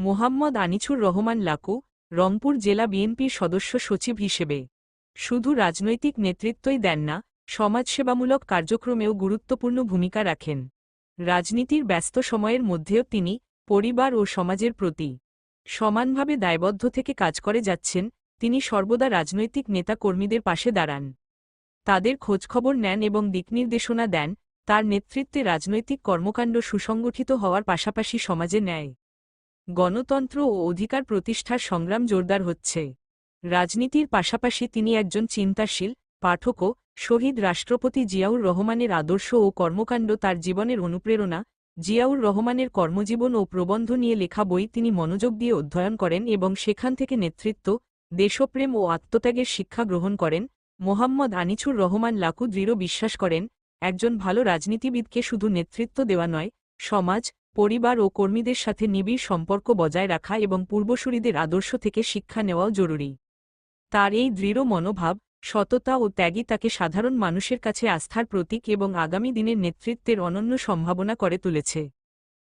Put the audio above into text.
মোহাম্মদ আনিছুর রহমান লাকু, রংপুর জেলা বিএনপির সদস্য সচিব হিসেবে। শুধু রাজনৈতিক নেতৃত্বই দেন না, সমাজসেবামূলক কার্যক্রমেও গুরুত্বপূর্ণ ভূমিকা রাখেন। রাজনীতির ব্যস্ত সময়ের মধ্যেও তিনি পরিবার ও সমাজের প্রতি সমানভাবে দায়বদ্ধ থেকে কাজ করে যাচ্ছেন, তিনি সর্বদা রাজনৈতিক নেতা কর্মীদের পাশে দাঁড়ান। তাদের খোঁজখবর নেন এবং দিকনির্দেশনা দেন, তার নেতৃত্বে রাজনৈতিক কর্মকাণ্ড সুসংগঠিত হওয়ার পাশাপাশি সমাজে ন্যায় গণতন্ত্র ও অধিকার প্রতিষ্ঠার সংগ্রাম জোরদার হচ্ছে। রাজনীতির পাশাপাশি তিনি একজন চিন্তাশীল পাঠকও শহীদ রাষ্ট্রপতি জিয়াউর রহমানের আদর্শ ও কর্মকাণ্ড তার জীবনের অনুপ্রেরণা, জিয়াউর রহমানের কর্মজীবন ও প্রবন্ধ নিয়ে লেখা বই তিনি মনোযোগ দিয়ে অধ্যয়ন করেন এবং সেখান থেকে নেতৃত্ব, দেশপ্রেম ও আত্মত্যাগের শিক্ষা গ্রহণ করেন। মোহাম্মদ আনিছুর রহমান লাকু দৃঢ় বিশ্বাস করেন, একজন ভালো রাজনীতিবিদকে শুধু নেতৃত্ব দেওয়া নয়, সমাজ পরিবার ও কর্মীদের সাথে নিবিড় সম্পর্ক বজায় রাখা এবং পূর্বসূরিদের আদর্শ থেকে শিক্ষা নেওয়াও জরুরি। তার এই দৃঢ় মনোভাব, সততা ও ত্যাগই তাকে সাধারণ মানুষের কাছে আস্থার প্রতীক এবং আগামী দিনের নেতৃত্বের অনন্য সম্ভাবনা করে তুলেছে।